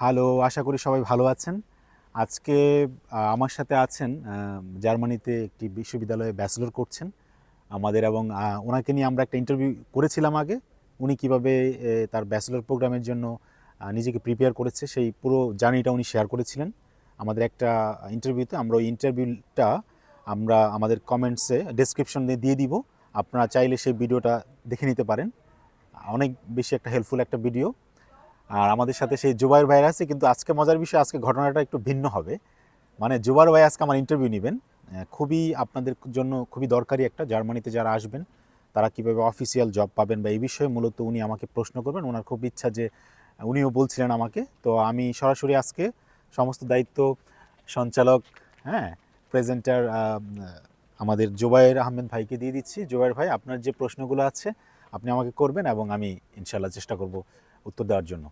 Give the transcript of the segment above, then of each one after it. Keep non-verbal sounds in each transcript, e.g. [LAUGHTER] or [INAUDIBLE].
Hello, আশা করি সবাই ভালো আছেন। আজকে আমার সাথে আছেন জার্মানিতে একটি বিশ্ববিদ্যালয়ে ব্যাচেলর করছেন আমাদের এবং ওনাকে নিয়ে আমরা একটা ইন্টারভিউ করেছিলাম আগে। উনি কীভাবে তার ব্যাচেলর প্রোগ্রামের জন্য নিজেকে প্রিপেয়ার করেছে, সেই পুরো জার্নিটা উনি শেয়ার করেছিলেন। আমাদের একটা ইন্টারভিউতে আমরা ওই ইন্টারভিউটা আমরা আমাদের কমেন্টসে ডেসক্রিপশনে দিয়ে দিব। আপনারা চাইলে সেই ভিডিওটা দেখে নিতে পারেন। অনেক বেশি একটা হেল্পফুল একটা ভিডিও। আর আমাদের সাথে সেই জুবাইর ভাইয়ের আছে, কিন্তু আজকে মজার বিষয়, আজকে ঘটনাটা একটু ভিন্ন হবে। মানে জুবাইর ভাই আজকে আমার ইন্টারভিউ নেবেন। খুবই আপনাদের জন্য খুবই দরকারি একটা, জার্মানিতে যারা আসবেন, তারা কীভাবে অফিসিয়াল জব পাবেন বা এই বিষয়ে মূলত উনি আমাকে প্রশ্ন করবেন। ওনার খুব ইচ্ছা যে উনিও বলছিলেন আমাকে। তো আমি সরাসরি আজকে সমস্ত দায়িত্ব সঞ্চালক হ্যাঁ প্রেজেন্টার আমাদের জুবাইর আহমেদ ভাইকে দিয়ে দিচ্ছি। জুবাইর ভাই, আপনার যে প্রশ্নগুলো আছে, আপনি আমাকে করবেন এবং আমি ইনশাল্লাহ চেষ্টা করব উত্তর দেওয়ার জন্য।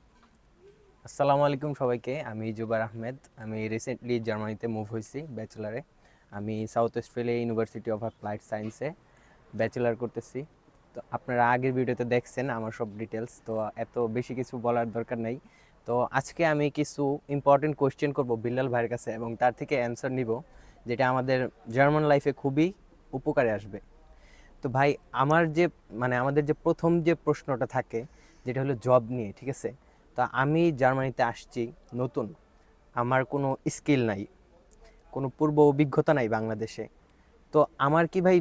আসসালামু আলাইকুম সবাইকে, আমি জুবার আহমেদ। আমি রিসেন্টলি জার্মানিতে মুভ হয়েছি ব্যাচেলারে আমি South Australia university of applied সায়েন্সে ব্যাচেলার করতেছি। তো আপনারা আগের ভিডিওতে দেখছেন আমার সব ডিটেলস তো এত বেশি কিছু বলার দরকার নেই। তো আজকে আমি কিছু ইম্পর্টেন্ট কোয়েশ্চেন করব বিল্লাল ভাইয়ের কাছে এবং তার থেকে অ্যান্সার নিব, যেটা আমাদের জার্মান লাইফে খুবই উপকারে আসবে। তো ভাই, আমার যে মানে আমাদের যে প্রথম যে প্রশ্নটা থাকে যেটা হলো জব নিয়ে, ঠিক আছে? তা আমি জার্মানিতে আসছি, নতুন। আমার কোনো স্কিল নাই, কোনো পূর্ব অভিজ্ঞতা নাই বাংলাদেশে। তো আমার কি ভাই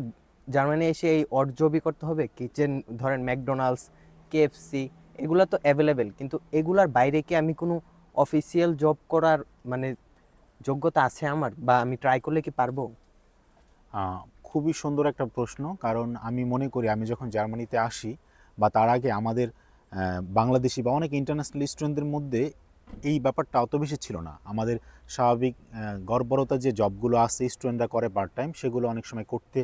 জার্মানি এসে এই অর্জবই করতে হবে? কিচেন ধরেন ম্যাকডোনাল্ডস কেএফসি এগুলো তো অ্যাভেলেবেল কিন্তু এগুলার বাইরে কি আমি কোনো অফিসিয়াল জব করার মানে যোগ্যতা আছে আমার? বা আমি ট্রাই করলে কি পারব? খুবই সুন্দর একটা প্রশ্ন, কারণ আমি মনে করি, আমি যখন জার্মানিতে আসি, বা তার আগে আমাদের বাংলাদেশি বা অনেক ইন্টারন্যাশনাল স্টুডেন্টদের মধ্যে এই ব্যাপারটা অত বেশি ছিল না। আমাদের স্বাভাবিক গড়বড়তা যে জবগুলো আছে স্টুডেন্টরা করে পার্ট টাইম সেগুলো অনেক সময় করতে,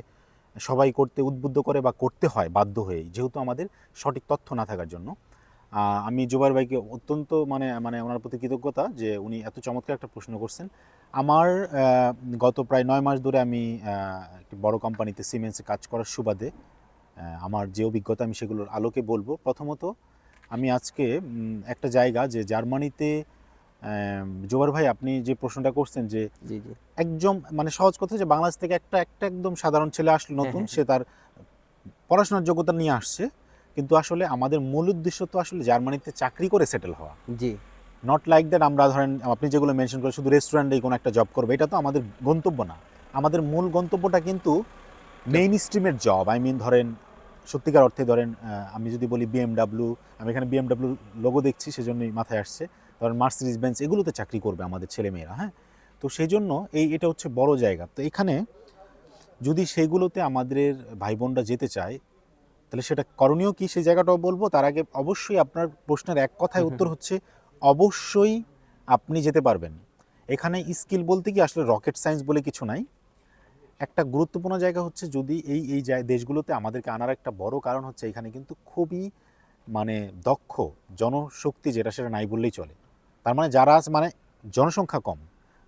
সবাই করতে উদ্বুদ্ধ করে বা করতে হয়, বাধ্য হয়ে যেহেতু আমাদের সঠিক তথ্য না থাকার জন্য। আমি জুবাইর ভাইকে অত্যন্ত মানে মানে ওনার প্রতি কৃতজ্ঞতা যে উনি এত চমৎকার একটা প্রশ্ন করছেন। আমার গত প্রায় নয় মাস ধরে আমি একটি বড় কোম্পানিতে সিমেন্সে কাজ করার সুবাদে আমার যে অভিজ্ঞতা আমি সেগুলোর আলোকে বলব, প্রথমত আমি আজকে একটা জায়গা যে জার্মানিতে জোবার ভাই আপনি যে প্রশ্নটা করছেন যে একদম মানে সহজ কথা যে বাংলাদেশ থেকে একটা একটা একদম সাধারণ ছেলে আসলো হ্যাঁ, নতুন হ্যাঁ, সে তার পড়াশোনার যোগ্যতা নিয়ে আসছে। কিন্তু আসলে আমাদের মূল উদ্দেশ্য তো আসলে জার্মানিতে চাকরি করে সেটেল হওয়া। জি। নট লাইক দ্যাট আমরা ধরেন আপনি যেগুলো মেনশন করেন শুধু রেস্টুরেন্টেই কোনো একটা জব করবে এটা তো আমাদের গন্তব্য না। আমাদের মূল গন্তব্যটা কিন্তু মেইন স্ট্রিমের জব আই মিন ধরেন সত্যিকার অর্থে ধরেন আমি যদি বলি বিএমডাব্লিউ আমি এখানে বিএমডাব্লিউ লোগো দেখছি সেজন্যই মাথায় আসছে। ধরেন মার্সিডিজ বেঞ্চ এগুলোতে চাকরি করবে আমাদের ছেলেমেয়েরা হ্যাঁ? তো সেই জন্য এই এটা হচ্ছে বড় জায়গা। তো এখানে যদি সেগুলোতে আমাদের ভাই বোনরা যেতে চায় তাহলে সেটা করণীয় কি সেই জায়গাটাও বলব? তার আগে অবশ্যই আপনার প্রশ্নের এক কথায়। উত্তর হচ্ছে অবশ্যই আপনি যেতে পারবেন। এখানে স্কিল বলতে কি আসলে রকেট সায়েন্স বলে কিছু নাই। একটা গুরুত্বপূর্ণ জায়গা হচ্ছে যদি এই এই দেশগুলোতে আমাদেরকে আনার একটা বড় কারণ হচ্ছে এখানে কিন্তু খুবই মানে দক্ষ জনশক্তি যেটা সেটা নাই বললেই চলে। তার মানে যারা আছে মানে জনসংখ্যা কম।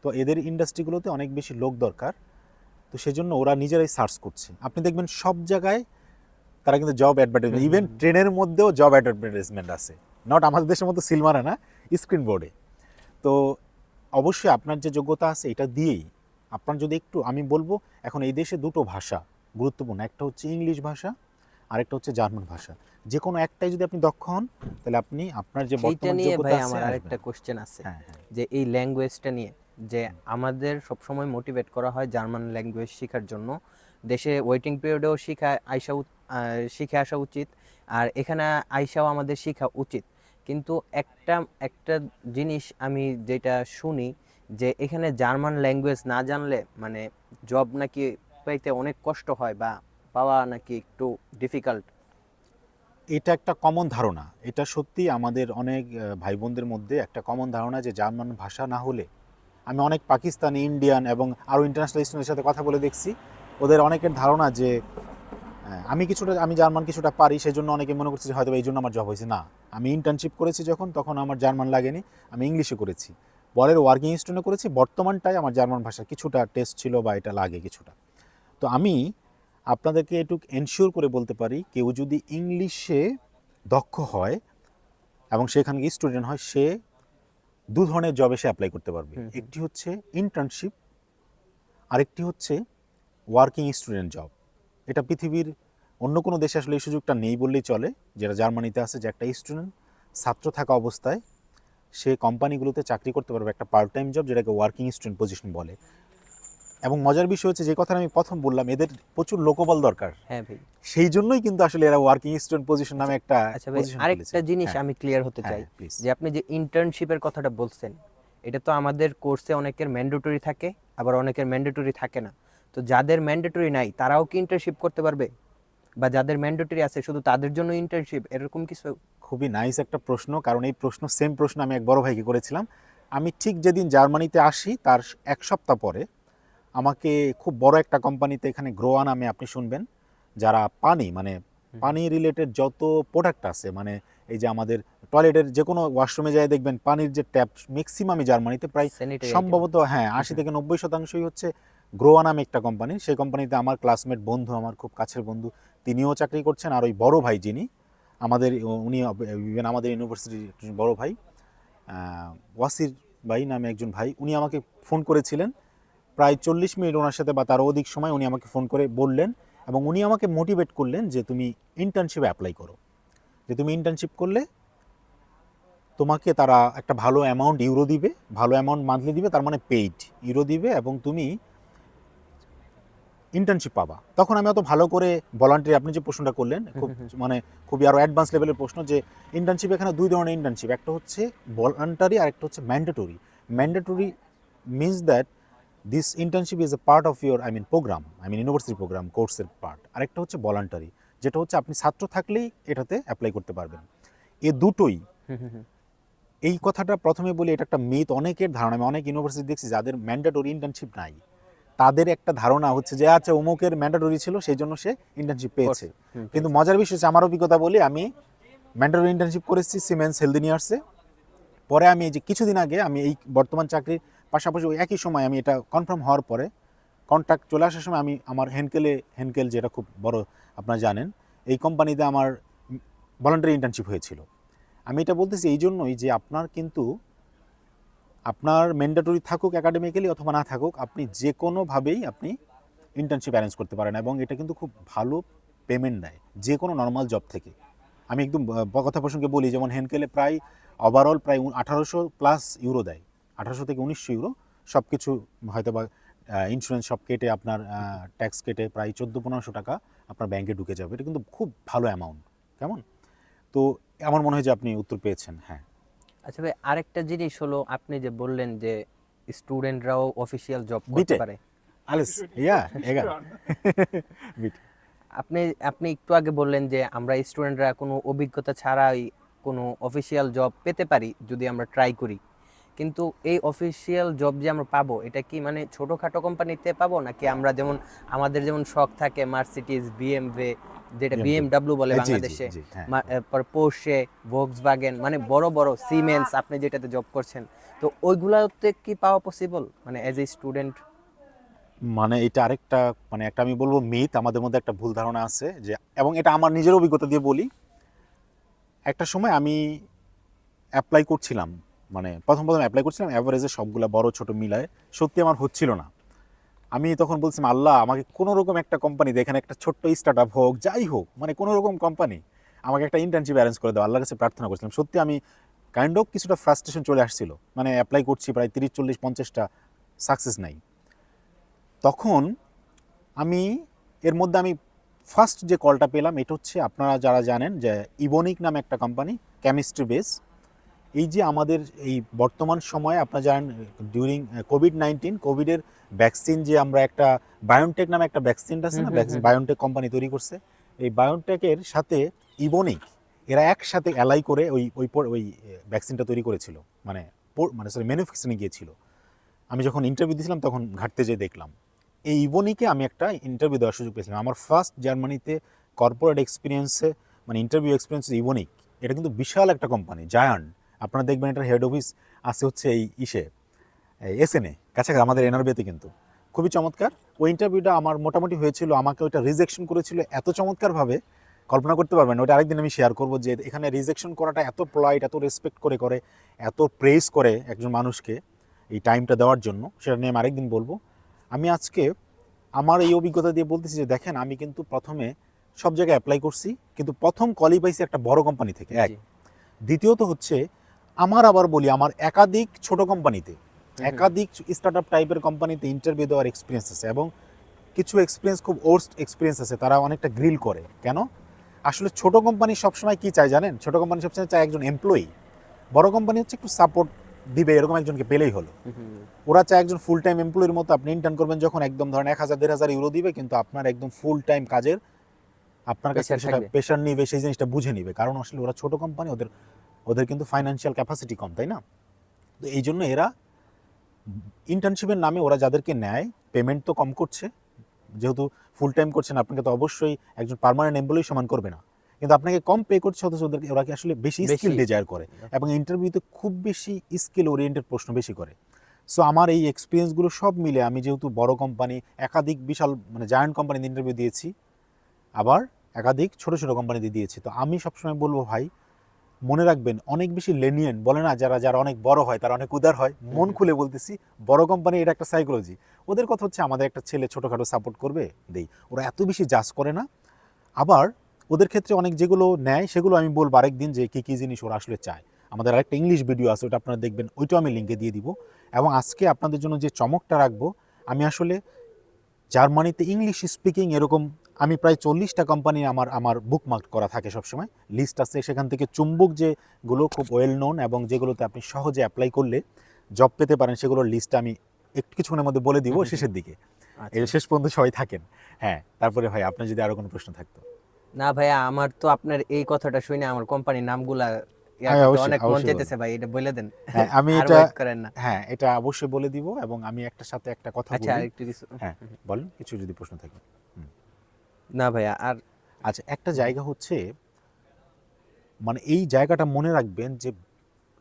তো এদের ইন্ডাস্ট্রিগুলোতে অনেক বেশি লোক দরকার। তো সেজন্য ওরা নিজেরাই সার্চ করছে। আপনি দেখবেন সব জায়গায় তারা কিন্তু জব অ্যাডভার্টাইজমেন্ট ইভেন। ট্রেনের মধ্যেও জব অ্যাডভার্টাইজমেন্ট আছে। নট আমাদের দেশের মতো সিলমারে না স্ক্রিন বোর্ডে তো অবশ্যই আপনার যে যোগ্যতা আছে এটা দিয়েই আপনার যদি একটু আমি বলব এখন এই দেশে দুটো ভাষা গুরুত্বপূর্ণ। একটা হচ্ছে ইংলিশ ভাষা আরেকটা হচ্ছে জার্মান ভাষা। যে কোনো একটাই যদি আপনি দক্ষ হন তাহলে আপনি আপনার যে বর্তমান নিয়ে যোগ্যতা ভাই আছে আমার আরেকটা কোশ্চেন আছে। হ্যাঁ হ্যাঁ। যে এই ল্যাঙ্গুয়েজটা নিয়ে যে আমাদের সবসময় মোটিভেট করা হয় জার্মান ল্যাঙ্গুয়েজ শেখার জন্য। দেশে ওয়েটিং পিরিয়ডেও শিখা আইসা শিখে আসা উচিত আর এখানে আইসাও আমাদের শেখা উচিত। কিন্তু একটা একটা জিনিস আমি যেটা শুনি যে এখানে জার্মান ল্যাঙ্গুয়েজ না জানলে মানে জব নাকি পাইতে অনেক কষ্ট হয় বা পাওয়া নাকি একটু ডিফিকাল্ট। এটা একটা কমন ধারণা। এটা সত্যি আমাদের অনেক ভাই বোনদের মধ্যে একটা কমন ধারণা যে জার্মান ভাষা না হলে আমি অনেক পাকিস্তানি, ইন্ডিয়ান এবং আরও ইন্টারন্যাশনাল স্টুডেন্টের সাথে কথা বলে দেখছি। ওদের অনেকের ধারণা যে আমি কিছুটা, আমি জার্মান কিছুটা পারি সেই জন্য অনেকে মনে করছি হয়তো এই জন্য আমার জব হয়েছে। না, আমি ইন্টার্নশিপ করেছি যখন, তখন আমার জার্মান লাগেনি, আমি ইংলিশে করেছি। পরের ওয়ার্কিং স্টুডেন্টে করেছি বর্তমানটাই আমার জার্মান ভাষা কিছুটা টেস্ট ছিল বা এটা লাগে কিছুটা। তো আমি আপনাদেরকে একটু এনশিওর করে বলতে পারি কেউ যদি ইংলিশে দক্ষ হয় এবং সেখানে স্টুডেন্ট হয় সে দু ধরনের জবে সে অ্যাপ্লাই করতে পারবে। একটি হচ্ছে ইন্টার্নশিপ আরেকটি হচ্ছে ওয়ার্কিং স্টুডেন্ট জব এটা পৃথিবীর অন্য কোনো দেশে আসলে এই সুযোগটা নেই বললেই চলে। যেটা জার্মানিতে আছে যে একটা স্টুডেন্ট ছাত্র থাকা অবস্থায় সে কোম্পানিগুলোতে চাকরি করতে পারবে একটা পার্ট টাইম জব যেটাকে ওয়ার্কিং স্টুডেন্ট পজিশন বলে। এবং মজার বিষয় হচ্ছে যে কথাটা আমি প্রথম বললাম এদের প্রচুর লোকবল দরকার। হ্যাঁ ভাই। সেই জন্যই কিন্তু আসলে এরা ওয়ার্কিং স্টুডেন্ট পজিশন নামে একটা আচ্ছা ভাই আরেকটা জিনিস হ্যাঁ, আমি ক্লিয়ার হতে হ্যাঁ, চাই যে আপনি যে ইন্টার্নশিপের কথাটা বলছেন এটা তো আমাদের কোর্সে অনেকের ম্যান্ডেটরি থাকে আবার অনেকের ম্যান্ডেটরি থাকে না। তো যাদের ম্যান্ডেটরি নাই তারাও কি ইন্টার্নশিপ করতে পারবে? বা যাদের ম্যান্ডেটরি আছে শুধু তাদের জন্য ইন্টার্নশিপ এরকম কিছু খুবই নাইস একটা প্রশ্ন কারণ এই প্রশ্ন সেম প্রশ্ন আমি এক বড় ভাইকে করেছিলাম। আমি ঠিক যেদিন জার্মানিতে আসি তার এক সপ্তাহ পরে আমাকে খুব বড় একটা কোম্পানিতে এখানে গ্রোয়া নামে আপনি শুনবেন যারা পানি মানে পানি রিলেটেড যত প্রোডাক্ট আছে মানে এই যে আমাদের টয়লেটের যে কোনো ওয়াশরুমে যায় দেখবেন পানির যে ট্যাপ ম্যাক্সিমামই জার্মানিতে প্রায় সম্ভবত হ্যাঁ আশি থেকে নব্বই শতাংশই হচ্ছে গ্রোয়া নামে একটা কোম্পানি সেই কোম্পানিতে আমার ক্লাসমেট বন্ধু আমার খুব কাছের বন্ধু তিনিও চাকরি করছেন আর ওই বড় ভাই যিনি আমাদের, উনি ইভেন আমাদের ইউনিভার্সিটির একজন বড় ভাই ওয়াসির ভাই নামে একজন ভাই, উনি আমাকে ফোন করেছিলেন। প্রায় চল্লিশ মিনিট ওনার সাথে বা তারও অধিক সময় উনি আমাকে ফোন করে বললেন এবং উনি আমাকে মোটিভেট করলেন যে তুমি ইন্টার্নশিপে অ্যাপ্লাই করো। যে তুমি ইন্টার্নশিপ করলে তোমাকে তারা একটা ভালো অ্যামাউন্ট ইউরো দিবে, ভালো অ্যামাউন্ট মান্থলি দিবে, তার মানে পেইড ইউরো দিবে এবং তুমি ইন্টার্নশিপ পাবা। তখন আমি অত ভালো করে ভলান্টিয়ার আপনি যে প্রশ্নটা করলেন খুব মানে খুবই আরও অ্যাডভান্স লেভেলের প্রশ্ন যে ইন্টার্নশিপ এখানে দুই ধরনের ইন্টার্নশিপ একটা হচ্ছে ভলান্টারি আর একটা হচ্ছে mandatory mandatory means that this internship is a part of your I mean program I mean university program কোর্সের পার্ট আরেকটা হচ্ছে ভলান্টারি যেটা হচ্ছে আপনি ছাত্র থাকলেই এটাতে অ্যাপ্লাই করতে পারবেন। এ দুটোই এই কথাটা প্রথমে বলি এটা একটা মিথ অনেকের ধারণা আমি অনেক ইউনিভার্সিটি দেখছি যাদের ম্যান্ডেটরি ইন্টার্নশিপ নাই। তাদের একটা ধারণা হচ্ছে যে আচ্ছা অমুকের ম্যান্ডেটরি ছিল সেই জন্য সে ইন্টার্নশিপ পেয়েছে। কিন্তু মজার বিষয় হচ্ছে আমার অভিজ্ঞতা বলি আমি ম্যান্ডেটরি ইন্টার্নশিপ করেছি সিমেন্স হেলদিনিয়ার্সে পরে আমি এই যে কিছুদিন আগে আমি এই বর্তমান চাকরির পাশাপাশি ওই একই সময় আমি এটা কনফার্ম হওয়ার পরে কন্ট্রাক্ট চলে আসার সময় আমি আমার হেনকেলে হেনকেল যেটা খুব বড় আপনারা জানেন এই কোম্পানিতে আমার ভলান্টারি ইন্টার্নশিপ হয়েছিল। আমি এটা বলতেছি এই জন্যই যে আপনার কিন্তু আপনার ম্যান্ডেটরি থাকুক একাডেমিক্যালি অথবা না থাকুক, আপনি যে কোনোভাবেই আপনি ইন্টার্নশিপ অ্যারেঞ্জ করতে পারেন এবং এটা কিন্তু খুব ভালো পেমেন্ট দেয় যে কোনো নর্মাল জব থেকে। আমি একদম কথা প্রসঙ্গে বলি, যেমন হেনকেলে প্রায় ওভারঅল প্রায় আঠারোশো প্লাস ইউরো দেয়। আঠারোশো থেকে উনিশশো ইউরো সব কিছু হয়তো বা ইন্স্যুরেন্স সব কেটে আপনার ট্যাক্স কেটে প্রায় চোদ্দ পনেরোশো টাকা আপনার ব্যাংকে ঢুকে যাবে। এটা কিন্তু খুব ভালো অ্যামাউন্ট কেমন? তো আমার মনে হয় যে আপনি উত্তর পেয়েছেন হ্যাঁ। আচ্ছা ভাই আরেকটা জিনিস হলো আপনি যে বললেন যে স্টুডেন্টরাও অফিসিয়াল জব করতে পারে। আলিস ইয়া এগার [LAUGHS] আপনি আপনি একটু আগে বললেন যে আমরা স্টুডেন্টরা কোনো অভিজ্ঞতা ছাড়াই কোনো অফিসিয়াল জব পেতে পারি যদি আমরা ট্রাই করি। কিন্তু এই অফিসিয়াল জব যে আমরা পাবো এটা কি মানে ছোটোখাটো কোম্পানিতে পাবো নাকি আমরা যেমন আমাদের যেমন শখ থাকে মার্সিডিজ বিএমভে যেটা বিএমডাব্লিউ বলে জি, বাংলাদেশে হ্যাঁ, এরপর পোর্শে ভোক্সবাগেন মানে বড় বড় সিমেন্স আপনি যেটাতে জব করছেন। তো ওইগুলাতে কি পাওয়া পসিবল মানে অ্যাজ এ স্টুডেন্ট মানে এটা আরেকটা মানে একটা আমি বলব মিথ আমাদের মধ্যে একটা ভুল ধারণা আছে যে এবং এটা আমার নিজের অভিজ্ঞতা দিয়ে বলি। একটা সময় আমি অ্যাপ্লাই করছিলাম মানে প্রথম প্রথম অ্যাপ্লাই করছিলাম অ্যাভারেজে সবগুলা বড় ছোট মিলায়। সত্যি আমার হচ্ছিল না। আমি তখন বলছিলাম আল্লাহ, আমাকে কোনো রকম একটা কোম্পানি এখানে একটা ছোট্ট স্টার্ট আপ হোক, যাই হোক মানে কোনো রকম কোম্পানি আমাকে একটা ইন্টার্নশিপ অ্যারেঞ্জ করে দাও। আল্লাহর কাছে প্রার্থনা করছিলাম। সত্যি আমি কাইন্ড অফ কিছুটা ফ্রাস্ট্রেশন চলে আসছিল। মানে অ্যাপ্লাই করছি প্রায় তিরিশ, চল্লিশ, পঞ্চাশটা সাকসেস নাই। তখন আমি, এর মধ্যে আমি ফার্স্ট যে কলটা পেলাম, এটা হচ্ছে আপনারা যারা জানেন যে ইবনিক নামে একটা কোম্পানি কেমিস্ট্রি বেস এই যে আমাদের এই বর্তমান সময়ে আপনারা জানেন ডিউরিং কোভিড নাইন্টিন কোভিডের ভ্যাকসিন যে আমরা একটা বায়োনটেক নামে একটা ভ্যাকসিন আছে না বায়োনটেক কোম্পানি তৈরি করছে। এই বায়োনটেকের সাথে ইবনিক এরা একসাথে অ্যালাই করে ওই ওই পর- ওই ভ্যাকসিনটা তৈরি করেছিল। মানে মানে সরি ম্যানুফ্যাকচারিং গিয়েছিল। আমি যখন ইন্টারভিউ দিয়েছিলাম তখন ঘাটতে যেয়ে দেখলাম। এই ইবনিকে আমি একটা ইন্টারভিউ দেওয়ার সুযোগ পেয়েছিলাম। আমার ফার্স্ট জার্মানিতে কর্পোরেট এক্সপিরিয়েন্সে মানে ইন্টারভিউ এক্সপিরিয়েন্স ইবনিক এটা কিন্তু বিশাল একটা কোম্পানি জায়ান্ট আপনারা দেখবেন এটার হেড অফিস আছে হচ্ছে এই ইসে এসএনএ কাছাকাছি আমাদের এনআরবিতে কিন্তু। খুবই চমৎকার। ওই ইন্টারভিউটা আমার মোটামুটি হয়েছিল আমাকে ওইটা রিজেকশন করেছিল এত চমৎকারভাবে কল্পনা করতে পারবেন। ওটা আরেকদিন আমি শেয়ার করব যে এখানে রিজেকশন করাটা এত প্লয়েড এত রেসপেক্ট করে করে এত প্রেস করে একজন মানুষকে এই টাইমটা দেওয়ার জন্য সেটা নিয়ে আমি আরেকদিন বলব। আমি আজকে আমার এই অভিজ্ঞতা দিয়ে বলতেছি যে দেখেন আমি কিন্তু প্রথমে সব জায়গায় অ্যাপ্লাই করছি কিন্তু প্রথম কলি পাইছি একটা বড় কোম্পানি থেকে এক। দ্বিতীয়ত হচ্ছে আমার আবার বলি আমার একাধিক ছোট কোম্পানিতে একাধিক স্টার্ট আপ টাইপের কোম্পানিতে ইন্টারভিউ দেওয়ার এক্সপিরিয়েন্স আছে এবং কিছু এক্সপিরিয়েন্স খুব ওর্স্ট এক্সপিরিয়েন্স আছে তারা অনেকটা গ্রিল করে। কেন? আসলে ছোট কোম্পানি সবসময় কি চায় জানেন? ছোট কোম্পানি সবসময় চায় একজন এমপ্লয়ি বড় কোম্পানি হচ্ছে একটু সাপোর্ট দিবে এরকম একজনকে পেলেই হলো। ওরা চায় একজন ফুল টাইম এমপ্লয়ির মতো আপনি ইন্টার্ন করবেন যখন একদম ধরেন এক হাজার দেড় হাজার ইউরো দিবে কিন্তু আপনার একদম ফুল টাইম কাজের আপনার কাছে সেটা। প্রেশার নিবে সেই জিনিসটা বুঝে নিবে। কারণ আসলে ওরা ছোট কোম্পানি ওদের ওদের কিন্তু ফাইন্যান্সিয়াল ক্যাপাসিটি কম তাই না? তো এই জন্য এরা ইন্টার্নশিপের নামে ওরা যাদেরকে নেয় পেমেন্ট তো কম করছে। যেহেতু ফুল টাইম করছেন আপনাকে তো অবশ্যই একজন পার্মানেন্ট এমপ্লয়ি সমান করবে না। কিন্তু আপনাকে কম পে করছে অথচ ওদেরকে ওরা কি আসলে বেশি। স্কিল ডিজায়ার করে? এবং ইন্টারভিউতে খুব বেশি স্কিল ওরিয়েন্টেড প্রশ্ন বেশি করে। সো আমার এই এক্সপিরিয়েন্সগুলো সব মিলে আমি যেহেতু বড় কোম্পানি একাধিক বিশাল মানে জায়ান্ট কোম্পানিতে ইন্টারভিউ দিয়েছি আবার একাধিক ছোট ছোট কোম্পানিতে দিয়েছি। তো আমি সবসময় বলব ভাই মনে রাখবেন অনেক বেশি লেনিয়েন বলে না যারা যারা অনেক বড় হয় তারা অনেক উদার হয়। মন খুলে বলতেছি বড় কোম্পানি এটা একটা সাইকোলজি ওদের কথা হচ্ছে আমাদের একটা ছেলে ছোটোখাটো সাপোর্ট করবে দেই। ওরা এত বেশি জাজ করে না। আবার ওদের ক্ষেত্রে অনেক যেগুলো নেয় সেগুলো আমি বলব আরেকদিন যে কী কী জিনিস ওরা আসলে চায়। আমাদের আরেকটা ইংলিশ ভিডিও আছে ওটা আপনারা দেখবেন ওইটাও আমি লিঙ্কে দিয়ে দিব। এবং আজকে আপনাদের জন্য যে চমকটা রাখব আমি আসলে জার্মানিতে ইংলিশ স্পিকিং এরকম আমি প্রায় চল্লিশটা কোম্পানি আমার আমার বুকমার্ক করা থাকে সবসময়। লিস্ট আছে সেখান থেকে চুম্বক যেগুলো খুব ওয়েল নোন এবং যেগুলোতে আপনি সহজে অ্যাপ্লাই করলে জব পেতে পারেন সেগুলোর লিস্ট আমি একটু কিছুক্ষণের মধ্যে বলে দিব। শেষের দিকে। আচ্ছা। শেষ পর্যন্ত সবাই থাকেন। হ্যাঁ তারপরে ভাই আপনার যদি আরও কোনো প্রশ্ন থাকতো। না ভাইয়া আমার তো আপনার এই কথাটা শুনে আমার কোম্পানির নামগুলা হ্যাঁ, অবশ্যই, অনেক মন চাইতেছে ভাই এটা বলে দেন। হ্যাঁ আমি এটা করেন না। হ্যাঁ এটা অবশ্যই বলে দিব এবং আমি একটা সাথে একটা কথা আচ্ছা বলি। কিছু হ্যাঁ বলেন কিছু যদি প্রশ্ন থাকে। না ভাইয়া, আর আচ্ছা একটা জায়গা হচ্ছে মানে এই জায়গাটা মনে রাখবেন যে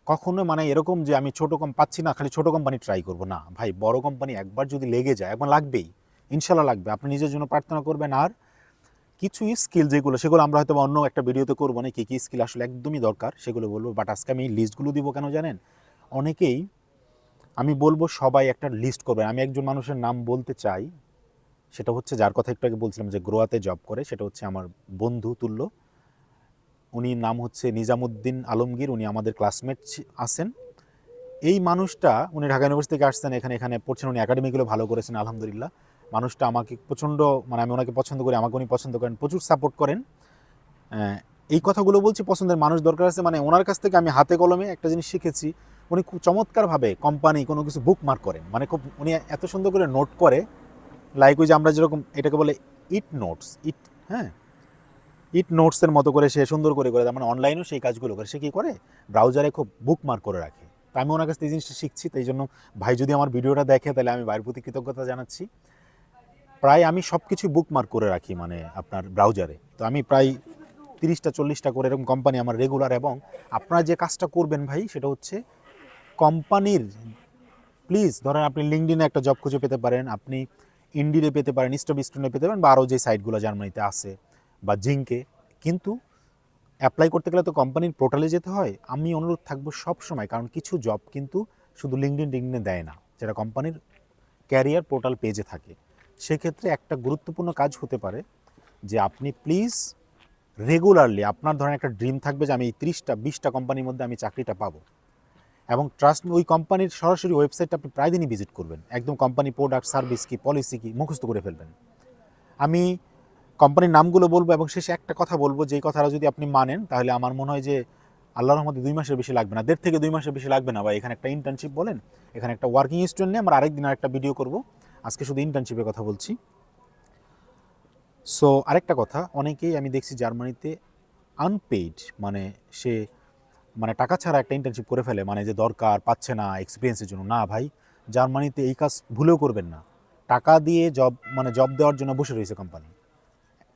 কখনো মানে এরকম যে আমি ছোট কম পাচ্ছি না, খালি ছোট কোম্পানি ট্রাই করব। না, ভাই, বড় কোম্পানি একবার যদি লেগে যায় একবার লাগবেই, ইনশাল্লাহ লাগবে। আপনি নিজের জন্য প্রার্থনা করবেন। আর কিছু স্কিল যেগুলো, সেগুলো আমরা হয়তো অন্য একটা ভিডিওতে করব না, কী কী স্কিল আসলে একদমই দরকার, সেগুলো বলব। বাট আজকে আমি লিস্টগুলো দিব কেন জানেন? অনেকেই, আমি বলব সবাই একটা লিস্ট করবেন। আমি একজন মানুষের নাম বলতে চাই সেটা হচ্ছে যার কথা একটু আগে বলছিলাম যে গ্রোয়াতে জব করে, সেটা হচ্ছে আমার বন্ধু তুল্য। উনি নাম হচ্ছে নিজামুদ্দিন আলমগীর, উনি আমাদের ক্লাসমেট আছেন। এই মানুষটা, উনি ঢাকা ইউনিভার্সিটি থেকে আসছেন, এখানে এখানে পড়ছেন, উনি একাডেমিগুলো ভালো করেছেন, আলহামদুলিল্লাহ। মানুষটা আমাকে প্রচণ্ড মানে আমি ওনাকে পছন্দ করি, আমাকে উনি পছন্দ করেন, প্রচুর সাপোর্ট করেন। এই কথাগুলো বলছি, পছন্দের মানুষ দরকার আছে মানে ওনার কাছ থেকে আমি হাতে কলমে একটা জিনিস শিখেছি। উনি খুব চমৎকারভাবে কোম্পানি কোনো কিছু বুক মার্ক করেন। মানে খুব, উনি এত সুন্দর করে নোট করে লাইক ওই যে আমরা যেরকম এটাকে বলে ইট নোটস ইট হ্যাঁ? ইট নোটসের মতো করে সে সুন্দর করে করে। মানে অনলাইনেও সেই কাজগুলো করে। সে কী করে? ব্রাউজারে খুব বুক মার্ক করে রাখে। তো আমি ওনার কাছ থেকে জিনিসটা শিখছি, তাই জন্য ভাই যদি আমার ভিডিওটা দেখে, তাহলে আমি ভাইয়ের প্রতি কৃতজ্ঞতা জানাচ্ছি। প্রায় আমি সব কিছু বুক মার্ক করে রাখি মানে আপনার ব্রাউজারে তো আমি প্রায় তিরিশটা, চল্লিশটা করে এরকম কোম্পানি আমার রেগুলার এবং আপনারা যে কাজটা করবেন ভাই, সেটা হচ্ছে কোম্পানির প্লিজ ধরেন আপনি লিঙ্কডিনে একটা জব খুঁজে পেতে পারেন, আপনি ইন্ডিরে পেতে পারেন স্টপ স্টোনে পেতে পারেন বা আরও যে সাইটগুলো জার্মানিতে আছে বা জিঙ্কে। কিন্তু অ্যাপ্লাই করতে গেলে তো কোম্পানির পোর্টালে যেতে হয়। আমি অনুরোধ থাকব সব সময় কারণ কিছু জব কিন্তু শুধু লিঙ্কডিন টিঙ্কডিনে দেয় না, যেটা কোম্পানির ক্যারিয়ার পোর্টাল পেজে থাকে। সেক্ষেত্রে একটা গুরুত্বপূর্ণ কাজ হতে পারে যে আপনি প্লিজ রেগুলারলি আপনার ধরেন একটা ড্রিম থাকবে যে আমি এই ত্রিশটা, বিশটা কোম্পানির মধ্যে আমি চাকরিটা পাবো। এবং ট্রাস্ট ওই কোম্পানির সরাসরি ওয়েবসাইটটা আপনি প্রায় দিনই ভিজিট করবেন। একদম কোম্পানি প্রোডাক্ট সার্ভিস কি পলিসি কি, মুখস্থ করে ফেলবেন। আমি কোম্পানির নামগুলো বলব এবং শেষে একটা কথা বলব, যেই কথাটা যদি আপনি মানেন, তাহলে আমার মনে হয় যে আল্লাহর রহমতে দুই মাসের বেশি লাগবে না। দেড় থেকে দুই মাসের বেশি লাগবে না বা এখানে একটা ইন্টার্নশিপ বলেন, এখানে একটা ওয়ার্কিং স্টুডেন্ট নিয়ে আমরা আরেকদিন আরেকটা ভিডিও করব। আজকে শুধু ইন্টার্নশিপের কথা বলছি। সো আরেকটা কথা, অনেকেই আমি দেখছি জার্মানিতে আনপেইড মানে সে মানে টাকা ছাড়া একটা ইন্টার্নশিপ করে ফেলে মানে যে দরকার পাচ্ছে না এক্সপিরিয়েন্সের জন্য। না ভাই, জার্মানিতে এই কাজ ভুলেও করবেন না। টাকা দিয়ে জব মানে জব দেওয়ার জন্য বসে রয়েছে কোম্পানি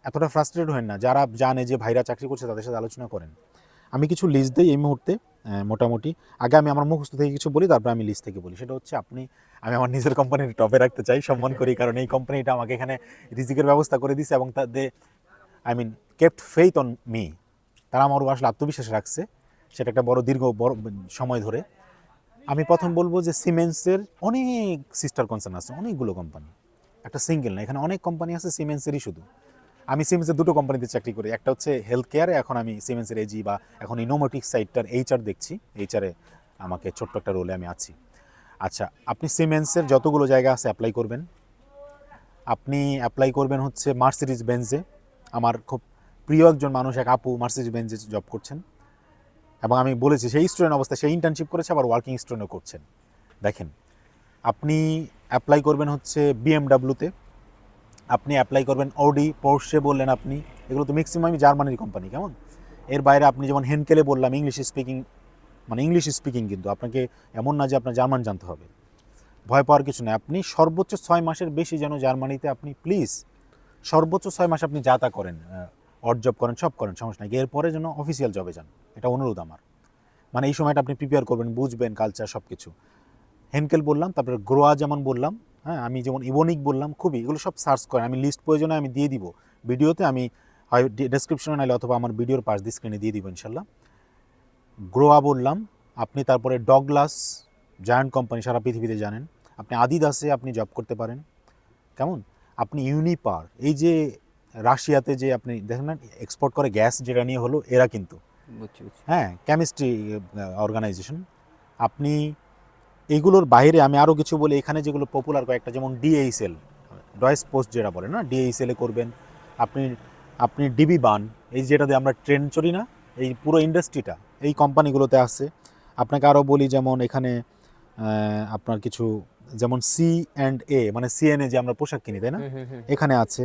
এতটা ফ্রাস্ট্রেটেড হয় না। যারা জানে যে ভাইরা চাকরি করছে, তাদের সাথে আলোচনা করেন। আমি কিছু লিস্ট দিই এই মুহূর্তে মোটামুটি। আগে আমি আমার মুখস্থ থেকে কিছু বলি, তারপর আমি লিস্ট থেকে বলি। সেটা হচ্ছে আপনি, আমি আমার নিজের কোম্পানির টপে রাখতে চাই, সম্মান করি, কারণ এই কোম্পানিটা আমাকে এখানে রিজিকের ব্যবস্থা করে দিছে এবং তাদের I mean kept faith on me তারা আমার আসলে আত্মবিশ্বাস রাখছে। সেটা একটা বড় দীর্ঘ, বড় সময় ধরে। আমি প্রথম বলব যে সিমেন্সের অনেক সিস্টার কনসার্ন আছে, অনেকগুলো কোম্পানি একটা সিঙ্গেল না, এখানে অনেক কোম্পানি আছে সিমেন্সেরই শুধু। আমি সিমেন্সের দুটো কোম্পানিতে চাকরি করি, একটা হচ্ছে হেলথ কেয়ারে এখন আমি সিমেন্সের এজি বা এখন ইনোমোটিক সাইটটার এইচআর দেখছি। এইচআরে আমাকে ছোট্ট একটা রোলে আমি আছি। আচ্ছা আপনি সিমেন্সের যতগুলো জায়গা আছে অ্যাপ্লাই করবেন। আপনি অ্যাপ্লাই করবেন হচ্ছে মার্সিডিজ বেঞ্জে আমার খুব প্রিয় একজন মানুষ, এক আপু মার্সিডিজ বেঞ্জে জব করছেন। এবং আমি বলেছি, সেই স্টুডেন্ট অবস্থায়, সেই ইন্টার্নশিপ করেছে, আবার ওয়ার্কিং স্টুডেন্টও করছেন। দেখেন, আপনি অ্যাপ্লাই করবেন হচ্ছে বিএমডাব্লিউতে আপনি অ্যাপ্লাই করবেন অডি পোর্শে বললেন আপনি, এগুলো তো ম্যাক্সিমামই জার্মানির কোম্পানি কেমন? এর বাইরে আপনি যেমন হেনকেলে বললাম ইংলিশ স্পিকিং মানে ইংলিশ স্পিকিং কিন্তু, আপনাকে এমন না যে আপনার জার্মান জানতে হবে। ভয় পাওয়ার কিছু নেই, আপনি সর্বোচ্চ ছয় মাসের বেশি যেন জার্মানিতে আপনি প্লিজ সর্বোচ্চ ছয় মাস আপনি যা তা করেন অড জব করেন, সব করেন, সমস্যা নাই। এরপরে যেন অফিসিয়াল জবে যান। এটা অনুরোধ আমার। মানে এই সময়টা আপনি প্রিপেয়ার করবেন, বুঝবেন কালচার সব কিছু হেনকেল বললাম, তারপরে গ্রোয়া যেমন বললাম হ্যাঁ আমি যেমন ইভনিক বললাম, খুবই, এগুলো সব সার্চ করেন। আমি লিস্ট প্রয়োজনে আমি দিয়ে দিব। ভিডিওতে আমি হয় ডেসক্রিপশনে নাইলে অথবা আমার ভিডিওর পাশ দিয়ে স্ক্রিনে দিয়ে দিব ইনশাল্লাহ। গ্রোয়া বললাম, আপনি তারপরে ডগলাস, জায়ান্ট কোম্পানি, সারা পৃথিবীতে জানেন। আপনি আদিদাসে আপনি জব করতে পারেন। কেমন? আপনি ইউনিপার। এই যে রাশিয়াতে যে আপনি দেখেন না এক্সপোর্ট করে গ্যাস যেটা নিয়ে হলো এরা কিন্তু। হ্যাঁ কেমিস্ট্রি অর্গানাইজেশন আপনি এইগুলোর বাইরে আমি আরও কিছু বলি এখানে যেগুলো পপুলার কয়েকটা যেমন ডিএইচএল ডয়েস পোস্ট যেটা বলে না ডিএইচএলে করবেন। আপনি আপনি ডিবি বান এই যেটা দিয়ে আমরা ট্রেন চলি না এই পুরো ইন্ডাস্ট্রিটা এই কোম্পানিগুলোতে আছে। আপনাকে আরও বলি যেমন এখানে আপনার কিছু যেমন সি অ্যান্ড এ মানে সিএনএ যে আমরা পোশাক কিনি তাই না। এখানে আছে।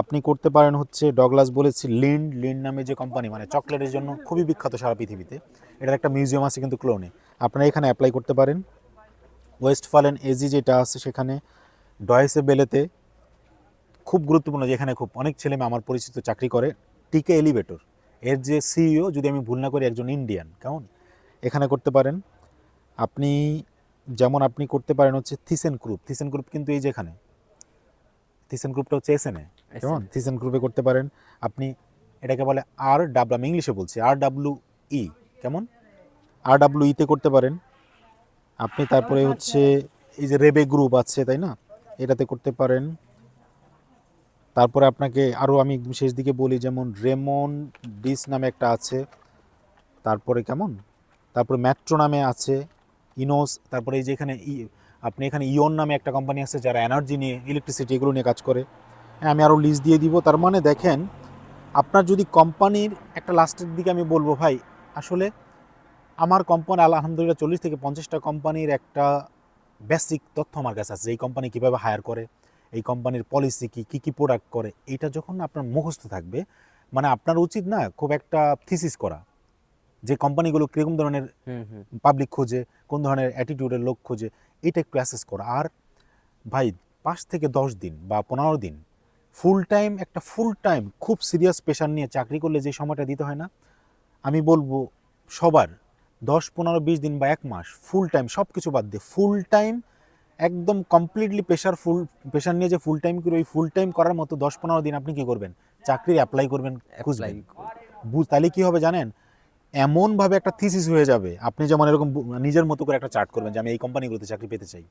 আপনি করতে পারেন হচ্ছে ডগলাস বলেছি, লিন্ড লিন্ড নামে যে কোম্পানি মানে চকলেটের জন্য খুবই বিখ্যাত সারা পৃথিবীতে। এটার একটা মিউজিয়াম আছে কিন্তু ক্লোনে আপনারা এখানে অ্যাপ্লাই করতে পারেন। ওয়েস্ট ওয়েস্টফালেন এজি যেটা আছে সেখানে ডয়েসে বেলেতে খুব গুরুত্বপূর্ণ যেখানে খুব অনেক ছেলে আমার পরিচিত চাকরি করে টিকে এলিভেটর এর যে সিইও যদি আমি ভুল না করি, একজন ইন্ডিয়ান কেমন? এখানে করতে পারেন। আপনি যেমন আপনি করতে পারেন হচ্ছে থিসেন গ্রুপ থিসেন গ্রুপ কিন্তু এই যেখানে থিসেন গ্রুপটা হচ্ছে এসএনএ কেমন? থিসেন গ্রুপে করতে পারেন। আপনি এটাকে বলে আর ডাব্লু আমি ইংলিশে বলছি। আর ডাব্লু ই কেমন? আর ডাব্লু ইতে করতে পারেন। আপনি তারপরে হচ্ছে এই যে রেবে গ্রুপ আছে তাই না? এটাতে করতে পারেন। তারপরে আপনাকে আরও আমি একদম শেষ দিকে বলি যেমন রেমন ডিস নামে একটা আছে। তারপরে কেমন? তারপরে মেট্রো নামে আছে। ইনোস তারপরে এই যে এখানে ই- আপনি এখানে ইয়ন নামে একটা কোম্পানি আছে যারা এনার্জি নিয়ে ইলেকট্রিসিটি এগুলো নিয়ে কাজ করে। হ্যাঁ আমি আরও লিস্ট দিয়ে দিব। তার মানে দেখেন আপনার যদি কোম্পানির একটা লাস্টের দিকে আমি বলব ভাই আসলে আমার কোম্পানি আলহামদুলিল্লাহ চল্লিশ থেকে পঞ্চাশটা কোম্পানির একটা বেসিক তথ্য আমার কাছে আছে এই কোম্পানি কীভাবে হায়ার করে এই কোম্পানির পলিসি কী কী কী প্রোডাক্ট করে। এটা যখন আপনার মুখস্থ থাকবে মানে আপনার উচিত না খুব একটা থিসিস করা যে কোম্পানিগুলো কীরকম ধরনের। পাবলিক খোঁজে কোন ধরনের অ্যাটিটিউডের লোক খোঁজে। এটা একটু অ্যাসেস করা। আর ভাই পাঁচ থেকে দশ দিন বা পনেরো দিন ফুল টাইম একটা ফুল টাইম খুব সিরিয়াস পেশার নিয়ে চাকরি করলে যে সময়টা দিতে হয় না আমি বলব সবার দশ পনেরো বিশ দিন বা এক মাস ফুল টাইম সব কিছু বাদ দিয়ে ফুল টাইম একদম কমপ্লিটলি পেশার ফুল পেশার নিয়ে যে ফুল টাইম করে ওই ফুল টাইম করার মতো দশ পনেরো দিন আপনি কি করবেন? চাকরির অ্যাপ্লাই করবেন খুঁজবেন। তাহলে কি হবে জানেন? এমনভাবে একটা থিসিস হয়ে যাবে। আপনি যেমন এরকম নিজের মতো করে একটা চার্ট করবেন যে আমি এই কোম্পানিগুলোতে চাকরি পেতে চাই।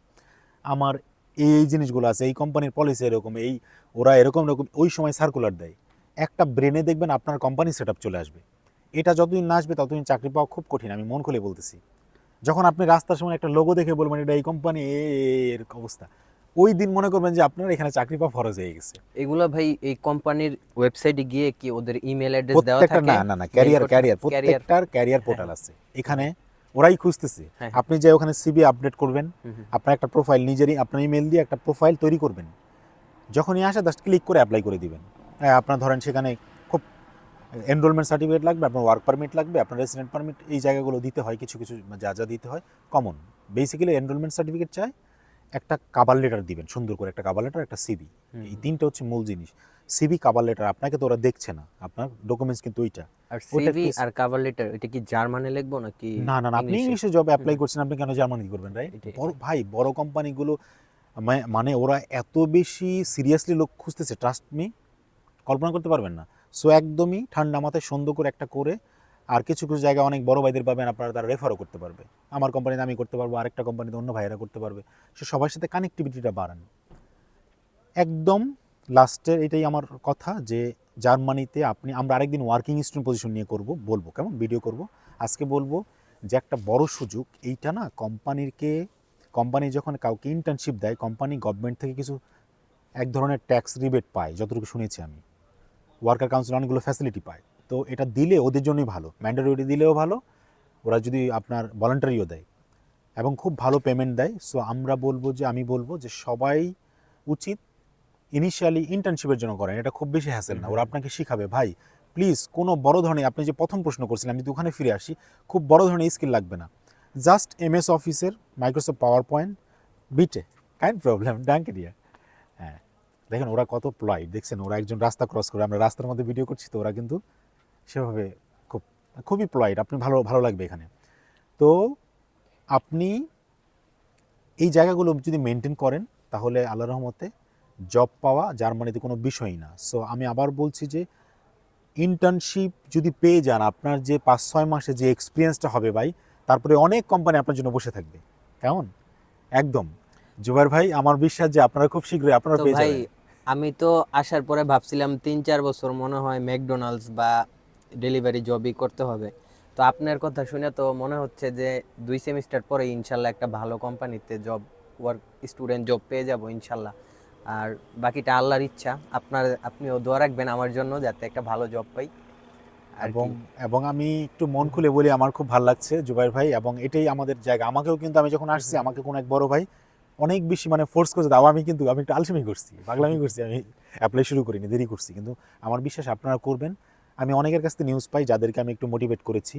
আমার এই এই জিনিসগুলো আছে, এই কোম্পানির পলিসি এরকম, এই ওরা এরকম এরকম, ওই সময় সার্কুলার দেয়। একটা ব্রেনে দেখবেন আপনার কোম্পানি সেট চলে আসবে। এটা যতদিন না আসবে, ততদিন চাকরি পাওয়া খুব কঠিন, আমি মন খুলে বলতেছি। যখন আপনি রাস্তার সময় একটা লোগো দেখে বলবেন, এটা এই কোম্পানি এর অবস্থা। ওই দিন মনে করবেন যে আপনার এখানে চাকরি পাওয়া ফরজ হয়ে গেছে। এগুলা ভাই এই কোম্পানির ওয়েবসাইটে গিয়ে কি ওদের ইমেল অ্যাড্রেস দেওয়া থাকে? না না না ক্যারিয়ার ক্যারিয়ার প্রত্যেকটার ক্যারিয়ার পোর্টাল আছে। এখানে ওরাই খুঁজতেছে। হ্যাঁ। আপনি যে ওখানে সিবি আপডেট করবেন। আপনার একটা প্রোফাইল নিজেরই আপনার ইমেল দিয়ে একটা প্রোফাইল তৈরি করবেন। যখনই আসে জাস্ট ক্লিক করে অ্যাপ্লাই করে দিবেন। হ্যাঁ আপনার ধরেন সেখানে খুব এনরোলমেন্ট সার্টিফিকেট লাগবে আপনার ওয়ার্ক পারমিট লাগবে আপনার রেসিডেন্ট পারমিট এই জায়গাগুলো দিতে হয় কিছু কিছু যা যা দিতে হয় কমন বেসিক্যালি এনরোলমেন্ট সার্টিফিকেট চাই একটা কাবার লেটার দিবেন সুন্দর করে একটা কাবার লেটার একটা সিবি এই তিনটা হচ্ছে মূল জিনিস। সিবি কাবার লেটার আপনাকে তো ওরা দেখছে না। আপনার ডকুমেন্টস কিন্তু ওইটা। আর একটু- আর কভার লেটার এটা কি জার্মানে লিখব নাকি না না আপনি ইংলিশে? ইংলিশে জব অ্যাপ্লাই করছেন আপনি কেন জার্মানি করবেন রাইট বড় ভাই বড় কোম্পানিগুলো মানে ওরা এত বেশি সিরিয়াসলি লোক খুঁজতেছে ট্রাস্ট মি কল্পনা করতে পারবেন না। সো একদমই ঠান্ডা মাথায় সুন্দর করে একটা করে আর কিছু কিছু জায়গায় অনেক বড় ভাইদের পাবেন, আপনারা তারা রেফারও করতে পারবে। আমার কোম্পানিতে আমি করতে পারব, আরেকটা কোম্পানিতে অন্য ভাইয়েরা করতে পারবে। সে সবার সাথে কানেক্টিভিটিটা বাড়ান। একদম লাস্টের এটাই আমার কথা যে, জার্মানিতে আপনি, আমরা আরেকদিন ওয়ার্কিং স্টুডেন্ট পজিশন নিয়ে করব, বলব, কেমন? ভিডিও করব। আজকে বলব যে, একটা বড় সুযোগ, এইটা না কোম্পানিরকে কোম্পানি যখন কাউকে ইন্টার্নশিপ দেয় কোম্পানি গভর্নমেন্ট থেকে কিছু এক ধরনের ট্যাক্স রিবেট পায়, যতটুকু শুনেছি আমি। ওয়ার্কার কাউন্সিল অনেকগুলো ফ্যাসিলিটি পায়। তো এটা দিলে ওদের জন্যই ভালো। ম্যান্ডেটরি দিলেও ভালো ওরা যদি আপনার ভলান্টারিও দেয় এবং খুব ভালো পেমেন্ট দেয়। সো আমরা বলব যে আমি বলব যে সবাই উচিত ইনিশিয়ালি ইন্টার্নশিপের জন্য করেন এটা খুব বেশি হ্যাসেল না। ওরা আপনাকে শিখাবে ভাই প্লিজ কোনো বড় ধরনের আপনি যে প্রথম প্রশ্ন করছিলেন আমি ওখানে ফিরে আসি খুব বড় ধরনের স্কিল লাগবে না। জাস্ট এমএস অফিসের মাইক্রোসফট পাওয়ার পয়েন্ট বিটে কাইন্ড প্রবলেম ডাঙ্কে দিয়া হ্যাঁ দেখেন ওরা কত প্লয়েড দেখছেন ওরা একজন রাস্তা ক্রস করে আমরা রাস্তার মধ্যে ভিডিও করছি তো ওরা কিন্তু সেভাবে খুব খুবই প্লয়েড আপনি ভালো ভালো লাগবে এখানে। তো আপনি এই জায়গাগুলো যদি মেনটেন করেন তাহলে আল্লাহ রহমতে জব পাওয়া জার্মানিতে কোনো বিষয়ই না। সো আমি আবার বলছি যে ইন্টার্নশিপ যদি পেয়ে যান আপনার যে পাঁচ ছয় মাসে যে এক্সপিরিয়েন্সটা হবে ভাই তারপরে অনেক কোম্পানি আপনার জন্য বসে থাকবে। কেমন? একদম। জুবাইর ভাই আমার বিশ্বাস যে আপনারা খুব শীঘ্রই আপনারা পেয়ে ভাই যাবেন। আমি তো আসার পরে ভাবছিলাম তিন চার বছর মনে হয় ম্যাকডোনাল্ডস বা ডেলিভারি জবই করতে হবে। তো আপনার কথা শুনে তো মনে হচ্ছে যে দুই সেমিস্টার পরে ইনশাল্লাহ একটা ভালো কোম্পানিতে জব ওয়ার্ক স্টুডেন্ট জব পেয়ে যাব ইনশাল্লাহ। আর বাকিটা আল্লাহর ইচ্ছা, আপনার, আপনিও দোয়া রাখবেন আমার জন্য যাতে একটা ভালো জব পাই। এবং এবং আমি একটু মন খুলে বলি, আমার খুব ভালো লাগছে জুবাইর ভাই, এবং এটাই আমাদের জায়গা। আমাকেও কিন্তু আমি যখন আসছি, আমাকে কোনো এক বড় ভাই অনেক বেশি মানে ফোর্স করছে দাও আমি কিন্তু, আমি একটু আলসেমি করছি, পাগলামি করছি, আমি অ্যাপ্লাই শুরু করিনি, দেরি করছি। কিন্তু আমার বিশ্বাস আপনারা করবেন। আমি অনেকের কাছ থেকে নিউজ পাই যাদেরকে আমি একটু মোটিভেট করেছি।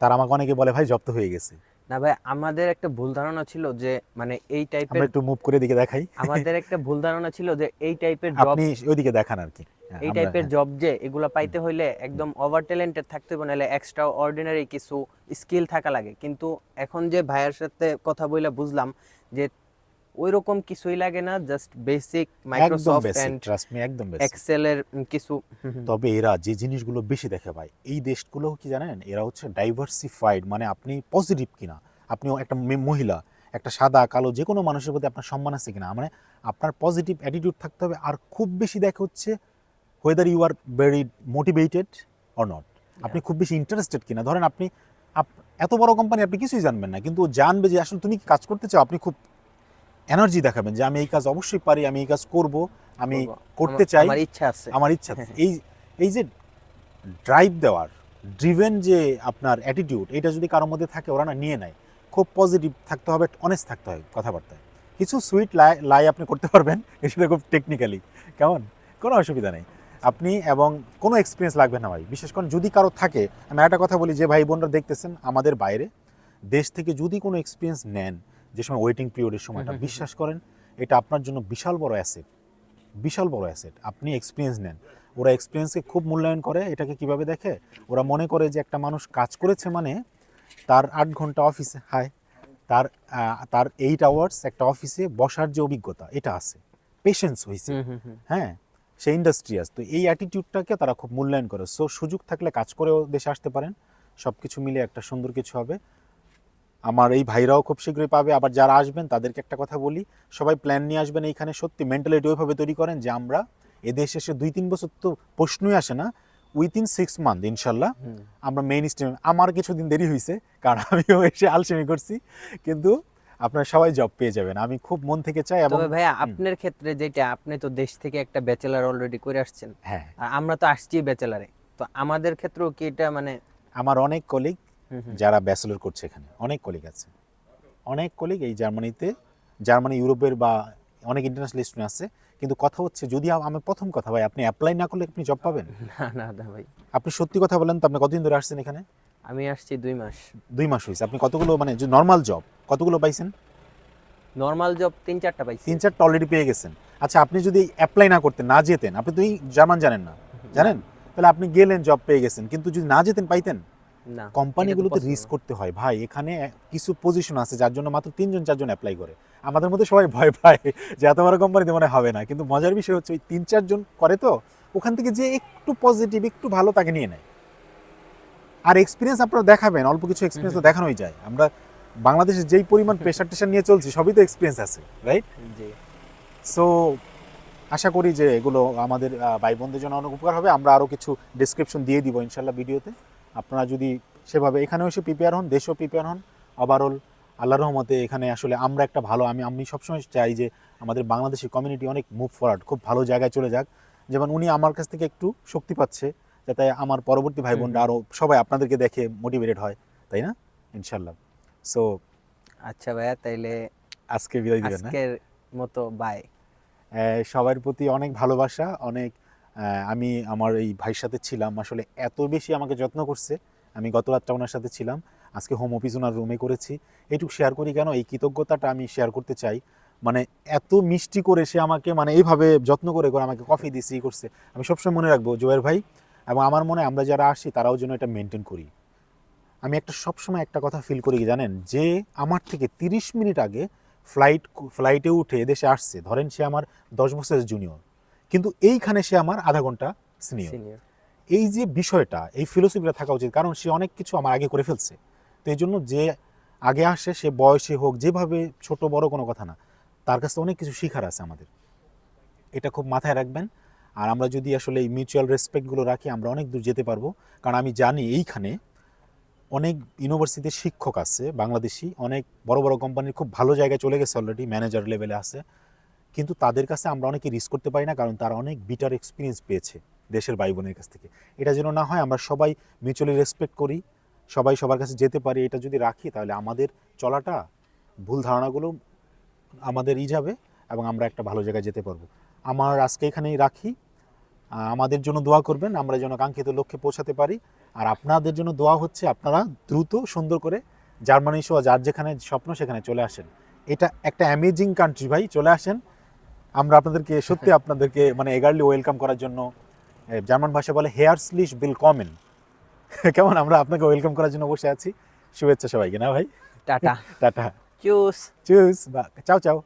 তারা আমাকে অনেকে বলে ভাই জব তো হয়ে গেছে। না ভাই আমাদের একটা ভুল ধারণা ছিল যে মানে এই টাইপের আমরা একটু মুভ করে দিকে দেখাই। আমাদের একটা ভুল ধারণা ছিল যে এই টাইপের জব আপনি ওইদিকে দেখান আর কি। হ্যাঁ, এই টাইপের হ্যাঁ। জব যে এগুলা পাইতে হইলে একদম ওভার ট্যালেন্টেড থাকতে হবে নাহলে এক্সট্রা অর্ডিনারি কিছু স্কিল থাকা লাগে। কিন্তু এখন যে ভাইয়ের সাথে কথা বলে বুঝলাম যে ওই রকম কিছুই লাগে না just basic Microsoft and trust me একদম বেসিক এক্সেলের কিছু তবে এরা যে জিনিসগুলো বেশি দেখে ভাই এই দেশগুলো কি জানেন এরা হচ্ছে ডাইভার্সিফাইড মানে আপনি পজিটিভ কিনা আপনি একটা মহিলা একটা সাদা কালো যে কোনো মানুষের প্রতি আপনার সম্মান আছে কিনা মানে আপনার পজিটিভ অ্যাটিটিউড থাকতে হবে আর খুব বেশি দেখে হচ্ছে whether you are very motivated or not আপনি খুব বেশি ইন্টারেস্টেড কিনা ধরেন আপনি আপ- এত বড় কোম্পানি আপনি কিছুই জানবেন না কিন্তু জানবে যে আসলে তুমি কি কাজ করতে চাও আপনি খুব এনার্জি দেখাবেন যে আমি এই কাজ অবশ্যই পারি আমি এই কাজ করব আমি করতে চাই। আমার ইচ্ছা আছে। আমার ইচ্ছা আছে। এই এই যে ড্রাইভ দেওয়ার ড্রিভেন যে আপনার অ্যাটিটিউড এটা যদি কারোর মধ্যে থাকে ওরা না নিয়ে নেয়। খুব পজিটিভ থাকতে হবে অনেস্ট থাকতে হয় কথাবার্তায়। কিছু সুইট লাই লাই আপনি করতে পারবেন সেটা খুব টেকনিক্যালি কেমন? কোনো অসুবিধা নেই। আপনি এবং কোনো এক্সপিরিয়েন্স লাগবে না ভাই। বিশেষ করে যদি কারও থাকে আমি একটা কথা বলি যে ভাই বোনরা দেখতেছেন আমাদের বাইরে দেশ থেকে যদি কোনো এক্সপিরিয়েন্স নেন যে সময় ওয়েটিং পিরিয়ডের সময়টা। বিশ্বাস করেন এটা আপনার জন্য বিশাল বড় অ্যাসেট বিশাল বড় অ্যাসেট আপনি এক্সপিরিয়েন্স নেন। ওরা এক্সপিরিয়েন্সকে খুব মূল্যায়ন করে এটাকে কীভাবে দেখে? ওরা মনে করে যে একটা মানুষ কাজ করেছে মানে তার আট ঘণ্টা অফিসে হায় তার তার এইট আওয়ার্স একটা অফিসে বসার যে অভিজ্ঞতা এটা আছে। পেশেন্স হয়েছে। হ্যাঁ সে ইন্ডাস্ট্রিয়াস তো এই অ্যাটিটিউডটাকে তারা খুব মূল্যায়ন করে। সো সুযোগ থাকলে কাজ করেও দেশে আসতে পারেন। সব কিছু মিলে একটা সুন্দর কিছু হবে। আমার এই ভাইরাও খুব শীঘ্রই পাবে। আবার যারা আসবেন তাদেরকে একটা কথা বলি সবাই প্ল্যান নিয়ে আসবেন এইখানে। সত্যি মেন্টালিটি ওইভাবে তৈরি করেন যে আমরা এদেশে এসে দুই তিন বছর তো প্রশ্নই আসে না উইথিন সিক্স মান্থ ইনশাল্লাহ আমরা মেইন স্ট্রিম আমার কিছুদিন দেরি হয়েছে কারণ আমিও এসে আলসেমি করছি। কিন্তু আপনারা সবাই জব পেয়ে যাবেন। আমি খুব মন থেকে চাই এবং তবে ভাইয়া আপনার ক্ষেত্রে যেটা আপনি তো দেশ থেকে একটা ব্যাচেলার অলরেডি করে আসছেন। হ্যাঁ। আর আমরা তো আসছি ব্যাচেলারে তো আমাদের ক্ষেত্রেও কি এটা মানে আমার অনেক কলিগ। যারা ব্যাচেলর করছে এখানে। অনেক কলিগ আছে। অনেক কলিগ এই জার্মানিতে। জার্মানি ইউরোপের বা অনেক ইন্টারন্যাশনাল স্টুডেন্ট আছে। কিন্তু কথা হচ্ছে যদি আমি প্রথম কথা ভাই আপনি অ্যাপ্লাই না করলে আপনি জব পাবেন? না না না ভাই। আপনি সত্যি কথা বলেন তো আপনি কতদিন ধরে আসছেন এখানে? আমি আসছি দুই মাস। দুই মাস হয়েছে আপনি কতগুলো মানে যে নর্মাল জব কতগুলো পাইছেন? নর্মাল জব তিন চারটা পাইছি। তিন চারটা অলরেডি পেয়ে গেছেন। আচ্ছা আপনি যদি অ্যাপ্লাই না করতেন না যেতেন আপনি তো জার্মান জানেন না। জানেন? তাহলে আপনি গেলেন জব পেয়ে গেছেন। কিন্তু যদি না যেতেন পাইতেন? কোম্পানিগুলোতে রিস্ক করতে হয়। ভাই এখানে কিছু পজিশন আছে যার জন্য মাত্র তিনজন চারজন অ্যাপ্লাই করে। আমাদের মধ্যে সবাই ভয় পায় যে এত বড় কোম্পানিতে মনে হবে না। কিন্তু মজার বিষয় হচ্ছে ওই তিন চারজন করে তো ওখান থেকে যে একটু পজিটিভ একটু ভালো তাকে নিয়ে নেয়। আর এক্সপিরিয়েন্স আপনারা দেখাবেন অল্প কিছু এক্সপিরিয়েন্স তো দেখানোই যায়। আমরা বাংলাদেশে যেই পরিমাণ প্রেশার টেশার নিয়ে চলছি সবই তো এক্সপিরিয়েন্স আছে রাইট সো আশা করি যে এগুলো আমাদের ভাই বোনদের জন্য অনেক উপকার হবে। আমরা আরও কিছু ডিসক্রিপশন দিয়ে দিব ইনশাল্লাহ ভিডিওতে। আপনারা যদি সেভাবে এখানেও এসে প্রিপেয়ার হন দেশেও প্রিপেয়ার হন ওভারঅল আল্লাহ রহমতে এখানে আসলে আমরা একটা ভালো আমি আমি সবসময় চাই যে আমাদের বাংলাদেশি কমিউনিটি অনেক মুভ ফরওয়ার্ড খুব ভালো জায়গায় চলে যাক। যেমন উনি আমার কাছ থেকে একটু শক্তি পাচ্ছে যাতে আমার পরবর্তী ভাই বোনরা আরও সবাই আপনাদেরকে দেখে মোটিভেটেড হয় তাই না? ইনশাল্লাহ সো আচ্ছা ভাইয়া তাইলে আজকে বিদায় দিবেন আজকের মতো বাই সবার প্রতি অনেক ভালোবাসা অনেক আমি আমার এই ভাইয়ের সাথে ছিলাম। আসলে এত বেশি আমাকে যত্ন করছে। আমি গত রাতটা ওনার সাথে ছিলাম। আজকে হোম অফিস ওনার রুমে করেছি। এইটুকু শেয়ার করি কেন? এই কৃতজ্ঞতাটা আমি শেয়ার করতে চাই। মানে এত মিষ্টি করে সে আমাকে মানে এইভাবে যত্ন করে করে আমাকে কফি দিয়েছে, ই করছে। আমি সবসময় মনে রাখব, জয়ের ভাই, এবং আমার মনে আমরা যারা আসি, তারাও যেন এটা মেনটেন করি। আমি একটা সবসময় একটা কথা ফিল করি জানেন? যে আমার থেকে তিরিশ মিনিট আগে ফ্লাইট ফ্লাইটে উঠে এদেশে আসছে। ধরেন সে আমার দশ বছরের জুনিয়র কিন্তু এইখানে সে আমার আধা ঘণ্টা সিনিয়র এই যে বিষয়টা এই ফিলোসফিটা থাকা উচিত কারণ সে অনেক কিছু আমার আগে করে ফেলছে। তো এই জন্য যে আগে আসে সে বয়সে হোক যেভাবে ছোট বড় কোনো কথা না তার কাছে অনেক কিছু শিখার আছে আমাদের। এটা খুব মাথায় রাখবেন। আর আমরা যদি আসলে এই মিউচুয়াল রেসপেক্টগুলো রাখি আমরা অনেক দূর যেতে পারব। কারণ আমি জানি এইখানে অনেক ইউনিভার্সিটির শিক্ষক আছে বাংলাদেশি অনেক বড় বড় কোম্পানির খুব ভালো জায়গায় চলে গেছে অলরেডি ম্যানেজার লেভেলে আছে। কিন্তু তাদের কাছে আমরা অনেকে রিস্ক করতে পারি না, কারণ তারা অনেক বিটার এক্সপিরিয়েন্স পেয়েছে দেশের ভাই বোনের কাছ থেকে। এটা যেন না হয়, আমরা সবাই মিউচুয়ালি রেসপেক্ট করি, সবাই সবার কাছে যেতে পারি, এটা যদি রাখি, তাহলে আমাদের চলাটা, ভুল ধারণাগুলো আমাদের ই যাবে এবং আমরা একটা ভালো জায়গায় যেতে পারব। আমার আজকে এখানেই রাখি। আমাদের জন্য দোয়া করবেন, আমরা যেন কাঙ্ক্ষিত লক্ষ্যে পৌঁছাতে পারি। আর আপনাদের জন্য দোয়া হচ্ছে, আপনারা দ্রুত, সুন্দর করে জার্মানি সহ যার যেখানে স্বপ্ন সেখানে চলে আসেন। এটা একটা অ্যামেজিং কান্ট্রি ভাই, চলে আসেন। আমরা আপনাদেরকে সত্যি আপনাদেরকে মানে এগারলি ওয়েলকাম করার জন্য জার্মান ভাষা বলে হেয়ার হেয়ারসলিশ বিল কমেন কেমন আমরা আপনাকে ওয়েলকাম করার জন্য বসে আছি? শুভেচ্ছা সবাইকে না ভাই? টাটা। টাটা। চুস। চুস বা চাও চাও।